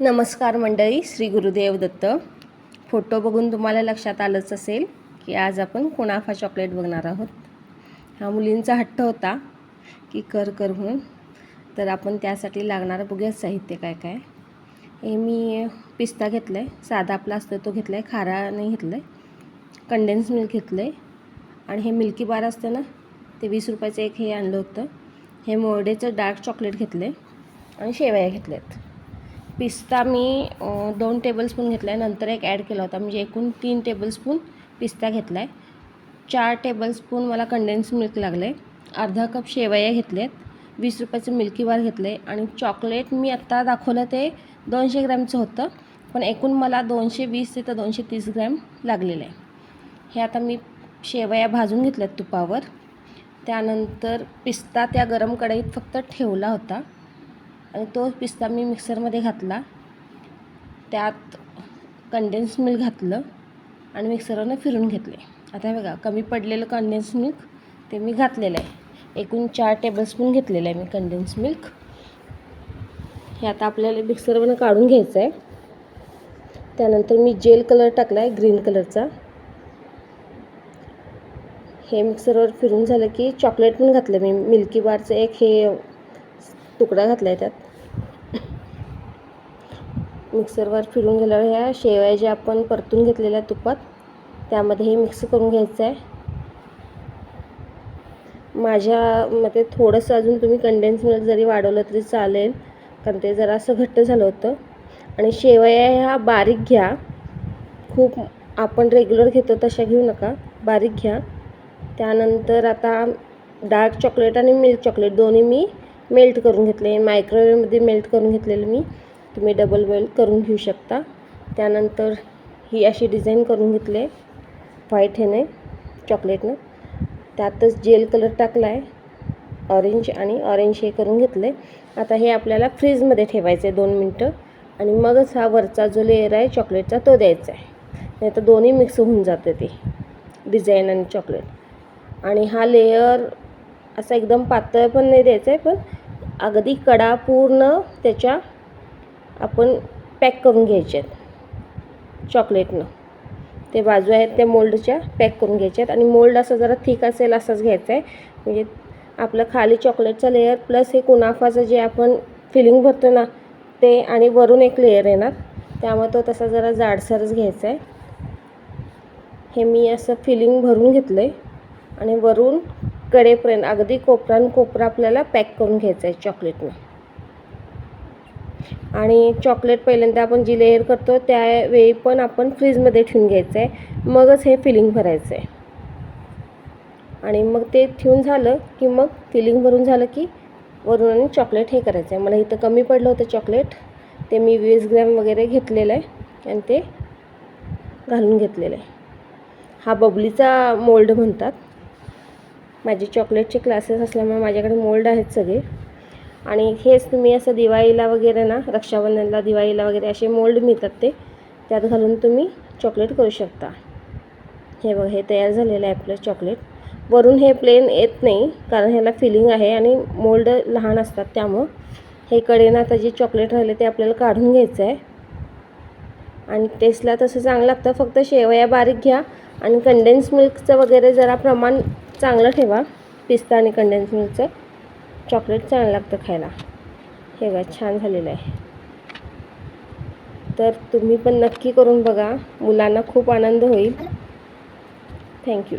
नमस्कार मंडळी श्री गुरुदेव दत्त. फोटो बघून तुम्हाला लक्षात आलंच असेल की आज आपण कुणाफा चॉकलेट बघणार आहोत? हा मुलींचा हट्ट होता की कर कर म्हणून. तर आपण त्यासाठी लागणारं बघूया साहित्य काय काय. हे मी पिस्ता घेतला आहे साधा आपला असतो तो घेतला आहे खारा नाही घेतला आहे कंडेन्स मिल्क घेतलं आहे आणि हे मिल्की बार असतं ना ते वीस रुपयाचं एक हे आणलं होतं. हे मोर्डेचं डार्क चॉकलेट घेतलं आहे आणि शेवया घेतल्या आहेत पिस्ता मी दोन टेबलस्पून घेतला आहे नंतर एक ॲड केला होता. म्हणजे एकूण तीन टेबलस्पून पिस्ता घेतला आहे चार टेबलस्पून मला कंडेन्स मिल्क लागलं आहे अर्धा कप शेवया घेतले आहेत वीस रुपयाचं मिल्की बार घेतलं आहे आणि चॉकलेट मी आत्ता दाखवलं ते दोनशे ग्रॅमचं होतं. पण एकूण मला दोनशे वीस ते तर दोनशे तीस ग्रॅम लागलेलं आहे. हे आता मी शेवया भाजून घेतल्यात तुपावर. त्यानंतर पिस्ता त्या गरम कढईत फक्त ठेवला होता. आणि तो पिस्ता मी मिक्सरमध्ये घातला. त्यात कंडेन्स मिल्क घातलं आणि मिक्सरवरनं फिरून घेतले. आता हे बघा कमी पडलेलं कंडेन्स मिल्क ते मी घातलेलं आहे. एकूण चार टेबलस्पून घेतलेलं आहे मी कंडेन्स मिल्क हे आता आपल्याला मिक्सरवरनं काढून घ्यायचं आहे. त्यानंतर मी जेल कलर टाकला आहे ग्रीन कलरचा हे मिक्सरवर फिरून झालं की चॉकलेट पण घातलं मी. मिल्की बारचं एक हे तुकडा घातला आहे त्यात. मिक्सरवर फिरून गेल्यावर ह्या शेवया ज्या आपण परतून घेतलेल्या तुपात त्यामध्ये हे मिक्स करून घ्यायचं आहे माझ्या मते थोडंसं अजून तुम्ही कंडेन्स मिल्क जरी वाढवलं तरी चालेल कारण ते जरा असं घट्ट झालं होतं. आणि शेवया ह्या बारीक घ्या. खूप आपण रेग्युलर घेतो तशा घेऊ नका. बारीक घ्या. त्यानंतर आता डार्क चॉकलेट आणि मिल्क चॉकलेट दोन्ही मी मेल्ट करून घेतले. मायक्रोवेवमध्ये मेल्ट करून घेतलेलं मी. तुम्ही डबल बॉईल करून घेऊ शकता. त्यानंतर ही अशी डिझाईन करून घेतले व्हाईट ह्याने चॉकलेटनं. त्यातच जेल कलर टाकला आहे ऑरेंज आणि ऑरेंज हे करून घेतले. आता हे आपल्याला फ्रीजमध्ये ठेवायचं आहे दोन मिनटं. आणि मगच हा वरचा जो लेअर आहे चॉकलेटचा तो द्यायचा आहे. नाही तर दोन्ही मिक्स होऊन जाते ते. डिझाईन आणि चॉकलेट. आणि हा लेअर असा एकदम पातळ पण नाही द्यायचा आहे पण अगदी कडा पूर्ण त्याच्या आपण पॅक करून घ्यायचे आहेत. चॉकलेटनं. ते बाजू आहेत त्या मोल्डच्या पॅक करून घ्यायच्या आहेत. आणि मोल्ड असं जरा थिक असेल असंच घ्यायचं आहे. म्हणजे आपलं खाली चॉकलेटचा लेअर प्लस हे कुनाफाचं जे आपण फिलिंग भरतो ना ते आणि वरून एक लेअर येणार. त्यामुळे तो तसा जरा जाडसरच घ्यायचा आहे. हे मी असं फिलिंग भरून घेतलं आहे आणि वरून कडेपर्यंत अगदी कोपरान कोपरा आपल्याला पॅक करून घ्यायचं आहे चॉकलेटनं. आणि चॉकलेट पहिल्यांदा आपण जी लेअर करतो त्यावेळी पण आपण फ्रीजमध्ये ठेवून घ्यायचं आहे. मगच हे फिलिंग भरायचं आहे. आणि मग ते ठेवून झालं की मग फिलिंग भरून झालं की वरून आणि चॉकलेट हे करायचं आहे. मला इथं कमी पडलं होतं चॉकलेट. ते मी वीस ग्रॅम वगैरे घेतलेलं आहे आणि ते घालून घेतलेलं आहे. हा बबलीचा मोल्ड म्हणतात. माझे चॉकलेटचे क्लासेस असल्यामुळे माझ्याकडे मोल्ड आहेत सगळे. आणि हेच तुम्ही असं दिवाळीला वगैरे ना रक्षाबंधनला दिवाळीला वगैरे असे मोल्ड मिळतात ते त्यात घालून तुम्ही चॉकलेट करू शकता. हे बघ हे तयार झालेलं आहे आपलं चॉकलेट. वरून हे प्लेन येत नाही कारण ह्याला फिलिंग आहे आणि मोल्ड लहान असतात त्यामुळं. हे कडेनं आता जे चॉकलेट राहिले ते आपल्याला काढून घ्यायचं आहे. आणि टेस्टला तसं चांगलं लागतं फक्त शेवया बारीक घ्या आणि कंडेन्स मिल्कचं वगैरे जरा प्रमाण चांगलं ठेवा. पिस्ता आणि कंडेन्स मिल्कचं चॉकलेट चांगलं लागतं खायला. हे बघा छान झालेलं आहे. तर तुम्ही पण नक्की करून बघा. मुलांना खूप आनंद होईल. थँक्यू